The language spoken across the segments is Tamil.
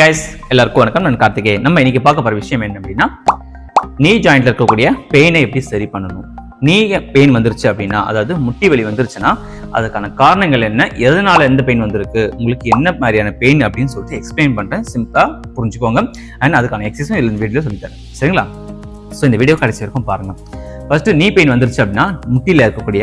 கைஸ் எல்லாருக்கும் வணக்கம். நான் கார்த்திகே நம்ம இன்னைக்கு பார்க்க போகிற விஷயம் என்ன அப்படின்னா நீ ஜாயிண்ட்ல இருக்கக்கூடிய பெயினை எப்படி சரி பண்ணணும்? நீ பெயின் வந்துருச்சு அப்படின்னா அதாவது முட்டி வலி வந்துருச்சுன்னா அதுக்கான காரணங்கள் என்ன? எதனால எந்த பெயின் வந்திருக்கு? உங்களுக்கு என்ன மாதிரியான பெயின் அப்படின்னு சொல்லிட்டு எக்ஸ்பிளைன் பண்ணுறேன் சிம்பிளாக புரிஞ்சுக்கோங்க. அண்ட் அதுக்கான எக்ஸசைஸும் இந்த வீடியோ சொல்லித்தரேன். சரிங்களா? ஸோ இந்த வீடியோ கடைசி வரைக்கும் பாருங்கள் ஃபர்ஸ்ட் நீ பெயின் வந்துருச்சு அப்படின்னா முட்டியில் இருக்கக்கூடிய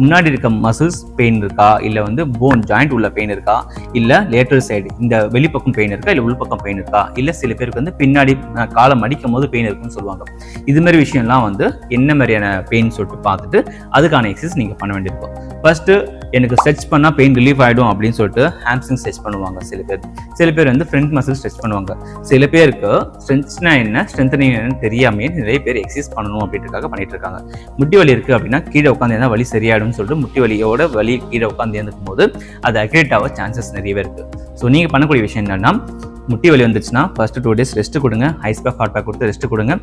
முன்னாடி இருக்க மசில்ஸ் பெயின் இருக்கா? இல்லை வந்து போன் ஜாயிண்ட் உள்ள பெயின் இருக்கா? இல்லை லேட்டர் சைடு இந்த வெளிப்பக்கம் பெயின் இருக்கா? இல்லை உள்பக்கம் பெயின் இருக்கா? இல்லை சில பேருக்கு வந்து பின்னாடி காலம் காலை மடிக்கும் போது பெயின் இருக்குன்னு சொல்லுவாங்க. இது மாதிரி விஷயம்லாம் வந்து என்ன மாதிரியான பெயின் சொல்லிட்டு பார்த்துட்டு அதுக்கான எக்ஸசைஸ் நீங்கள் பண்ண வேண்டியிருக்கும். ஃபர்ஸ்ட்டு எனக்கு ஸ்ட்ரெச் பண்ணால் பெயின் ரிலீஃப் ஆகிடும் அப்படின்னு சொல்லிட்டு ஹாம்ஸ்ட்ரிங் ஸ்ட்ரெச் பண்ணுவாங்க சில பேர். சில பேர் வந்து ஃப்ரண்ட் மசில் ஸ்ட்ரெச் பண்ணுவாங்க. சில பேருக்கு ஸ்ட்ரென்த்னா என்ன? ஸ்ட்ரென்த்னிங் என்னன்னு தெரியாமே நிறைய பேர் எக்ஸசைஸ் பண்ணணும் அப்படின்றதுக்காக பண்ணிட்டு இருக்காங்க. முட்டி வலி இருக்குது அப்படின்னா கீழே உட்காந்து இருந்தால் வலி சரியாயிடும்னு சொல்லிட்டு முட்டி வலியோட வலி கீழே உட்காந்து இருந்துக்கும் போது அது அக்ரேட் ஆக சான்சஸ் நிறையவே இருக்குது ஸோ நீங்கள் பண்ணக்கூடிய விஷயம் என்னன்னா முட்டி வலி வந்துச்சுன்னா ஃபர்ஸ்ட் டூ டேஸ் ரெஸ்ட் கொடுங்க. ஐஸ் பேக் ஹாட் பேக் கொடுத்து ரெஸ்ட் கொடுங்க.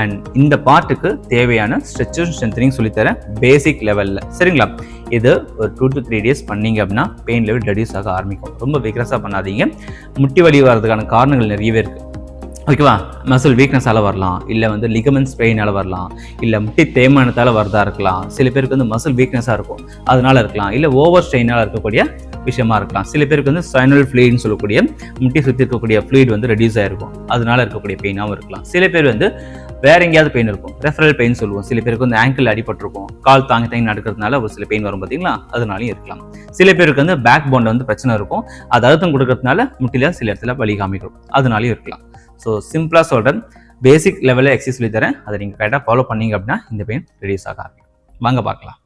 அண்ட் இந்த பார்ட்டுக்கு தேவையான ஸ்ட்ரெச்சும் ஸ்ட்ரென்த்னிங் சொல்லித்தரேன் பேசிக் லெவலில் சரிங்களா? இது ஒரு டூ டு த்ரீ டேஸ் பண்ணீங்க அப்படின்னா பெயின் லெவல் ரெடியூஸ் ஆக ஆரம்பிக்கும். ரொம்ப விக்ரஸாக பண்ணாதீங்க. முட்டி வலி வர்றதுக்கான காரணங்கள் நிறையவே இருக்குது ஓகேவா மசில் வீக்னஸால் வரலாம். இல்லை வந்து லிகமெண்ட்ஸ் பெயினால் வரலாம். இல்லை முட்டி தேய்மானத்தால் வரதா இருக்கலாம். சில பேருக்கு வந்து மசில் வீக்னஸாக இருக்கும். அதனால இருக்கலாம். இல்லை ஓவர் ஸ்ட்ரெயினால் இருக்கக்கூடிய விஷயமா இருக்கலாம். சில பேருக்கு வந்து சைனல் ஃப்ளூயிட்னு சொல்லக்கூடிய முட்டி சுற்றி இருக்கக்கூடிய ஃப்ளூயிட் வந்து ரெடியூஸ் ஆயிருக்கும். அதனால இருக்கக்கூடிய பெயினாகவும் இருக்கலாம். சில பேர் வந்து வேற எங்கேயாவது பெயின் இருக்கும். ரெஃபரல் பெயின் சொல்லுவோம். சில பேருக்கு வந்து ஆங்கிள் அடிபட்டிருக்கும். கால் தாங்கி தாங்கி நடக்கிறதுனால ஒரு சில பெயின் வரும் பார்த்தீங்களா? அதனாலையும் இருக்கலாம். சில பேருக்கு வந்து பேக் போன்ல வந்து பிரச்சனை இருக்கும். அது அழுத்தம் கொடுக்கறதுனால முட்டில சில இடத்துல வலி காமிக்கும். அதனாலையும் இருக்கலாம். ஸோ சிம்பிளாக சொல்கிறேன் பேசிக் லெவலில் எக்ஸசைஸ் சொல்லி தரேன். அதை நீங்கள் கரெக்டாக ஃபாலோ பண்ணீங்க அப்படின்னா இந்த பெயின் ரெடியூஸ் ஆக ஆரம்பிக்கும் வாங்க பார்க்கலாம்.